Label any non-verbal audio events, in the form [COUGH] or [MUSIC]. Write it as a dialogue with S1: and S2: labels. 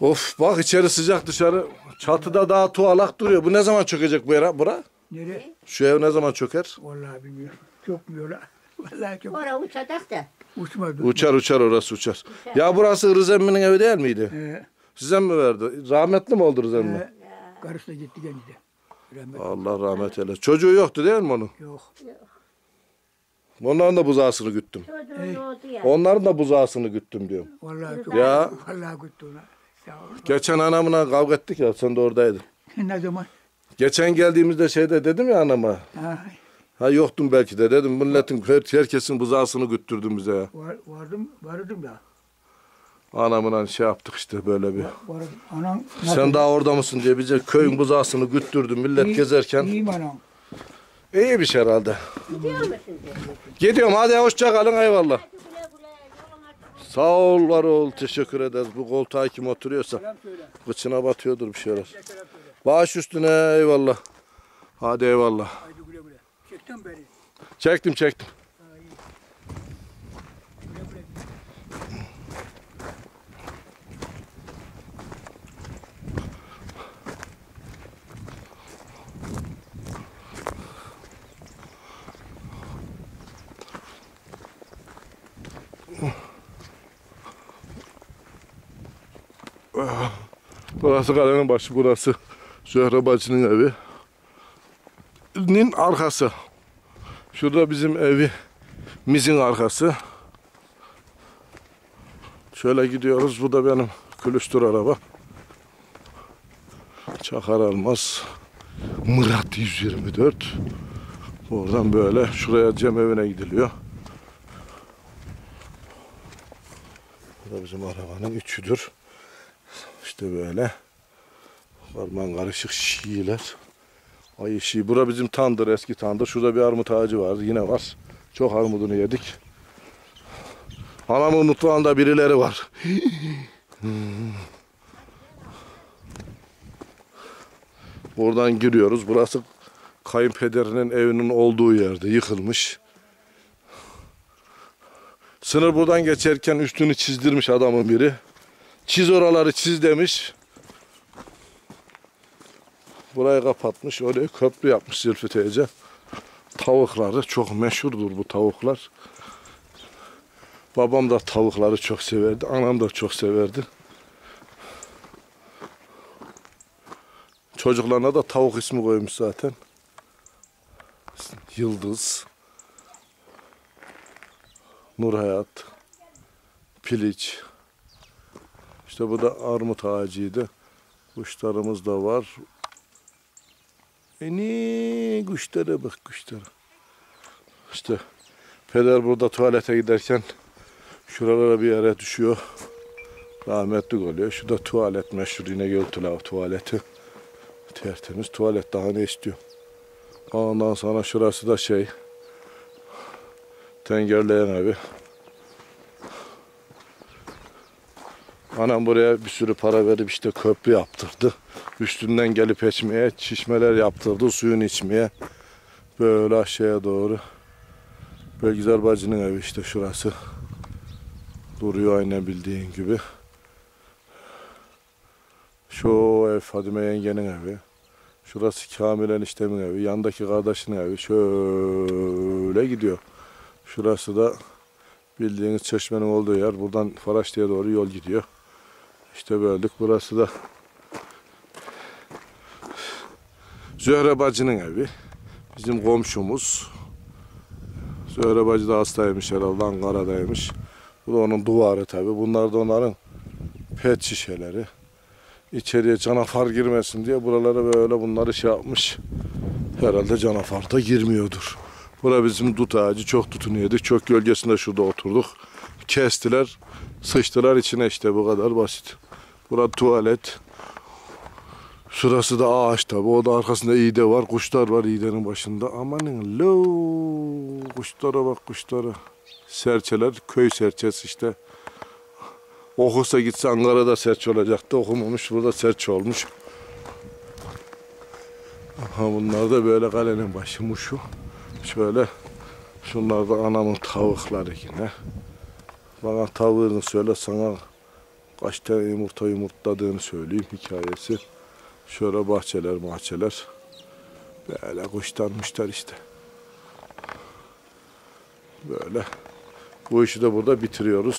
S1: Of bak içeri sıcak dışarı. Çatıda daha tuğalak duruyor. Bu ne zaman çökecek bu yere, bura?
S2: Nereye?
S1: Şu ev ne zaman çöker?
S2: Vallahi bilmiyorum. Çok mu yola? [LAUGHS] Vallahi çok
S3: Oraya uçacak da.
S2: uçmadı.
S1: Uçar uçar orası uçar. Ya burası Rıza emmi'nin evi değil miydi?
S2: Ee,
S1: Size mi verdi? Rahmetli mi oldu Rıza emmi?
S2: karısı da gitti kendisi. Rahmet
S1: Allah rahmet eylesin. Çocuğu yoktu değil mi onun?
S2: yok.
S1: Onların da buzağısını güttüm.
S3: Çocuğun ya.
S1: Onların da buzağısını güttüm diyorum.
S2: Vallahi çok.
S1: Ya.
S2: Vallahi.
S1: Geçen anamla kavga ettik ya sen de oradaydın.
S2: ne zaman?
S1: Geçen geldiğimizde şeyde dedim ya anama.
S2: Ha,
S1: Ha yoktun belki de dedim. Milletin her, herkesin buzağısını güttürdün bize ya.
S2: var, vardım, vardım da.
S1: Anamla şey yaptık işte böyle bir.
S2: Vardım. Anam
S1: Sen daha orada mısın diye bize köyün buzağısını güttürdün millet
S2: İyi-
S1: gezerken.
S2: İyiyim anam.
S1: İyi bir şey herhalde.
S3: Gidiyor musun?
S1: Gidiyorum hadi hoşça kalın eyvallah. Sağ ol var ol teşekkür ederiz. Bu koltuğa kim oturuyorsa
S2: Selam söyle.
S1: kıçına batıyordur bir şeyler. Baş üstüne eyvallah. Hadi eyvallah. Çektim çektim. Burası kalenin başı, burası Zöhre bacının evi. Nin arkası. Şurada bizim evimizin arkası. Şöyle gidiyoruz. Bu da benim külüstür araba. Çakar Almaz. Murat 124. Oradan böyle şuraya Cem evine gidiliyor. Bu da bizim arabanın üçüdür. İşte böyle. Karman karışık şiiler. Ay şii. Bura bizim tandır, eski tandır. Şurada bir armut ağacı var. Yine var. Çok armudunu yedik. Anamın mutfağında birileri var. Hmm. Buradan giriyoruz. Burası kayınpederinin evinin olduğu yerde. Yıkılmış. Sınır buradan geçerken üstünü çizdirmiş adamın biri. Çiz oraları çiz demiş. Burayı kapatmış. Oraya köprü yapmış Zülfü teyze. Tavukları çok meşhurdur bu tavuklar. Babam da tavukları çok severdi. Anam da çok severdi. Çocuklarına da tavuk ismi koymuş zaten. Yıldız. Nurhayat. Piliç. İşte bu da armut ağacıydı. Kuşlarımız da var. E ne kuşlara bak kuşlara. İşte peder burada tuvalete giderken şuralara bir yere düşüyor. Rahmetli oluyor. Şu da tuvalet meşhur yine Göltülav tuvaleti. Tertemiz tuvalet daha ne istiyor. Ondan sonra şurası da şey Tengerleyen evi. Anam buraya bir sürü para verip işte köprü yaptırdı. Üstünden gelip içmeye, çişmeler yaptırdı, suyunu içmeye. Böyle aşağıya doğru. Belgizar bacının evi işte şurası. Duruyor aynen bildiğin gibi. Şu ev Fadime yengenin evi. Şurası Kamil eniştemin evi. Yandaki kardeşinin evi. Şöyle gidiyor. Şurası da bildiğiniz çeşmenin olduğu yer. Buradan Faraşlı'ya doğru yol gidiyor. İşte böldük. Burası da Zöhre bacının evi. Bizim komşumuz. Zöhre bacı da hastaymış herhalde. Ankara'daymış. Bu da onun duvarı tabi. Bunlar da onların pet şişeleri. İçeriye canavar girmesin diye buralara böyle bunları şey yapmış. Herhalde canavar da girmiyordur. Bura bizim dut ağacı. Çok tutunu yedik. Çok gölgesinde şurada oturduk. Kestiler. Sıçtılar içine işte bu kadar basit. Burada tuvalet. Şurası da ağaç tabi. O da arkasında iğde var. Kuşlar var iğdenin başında. Amanın lo kuşlara bak kuşlara. Serçeler köy serçesi işte. Okusa gitse Ankara'da serçe olacaktı. Okumamış burada serçe olmuş. Aha bunlar da böyle kalenin başı şu. Şöyle şunlar da anamın tavukları yine. Bana tavuğunu söyle sana kaç tane yumurta yumurtladığını söyleyeyim hikayesi. Şöyle bahçeler bahçeler. Böyle kuşlanmışlar işte. Böyle. Bu işi de burada bitiriyoruz.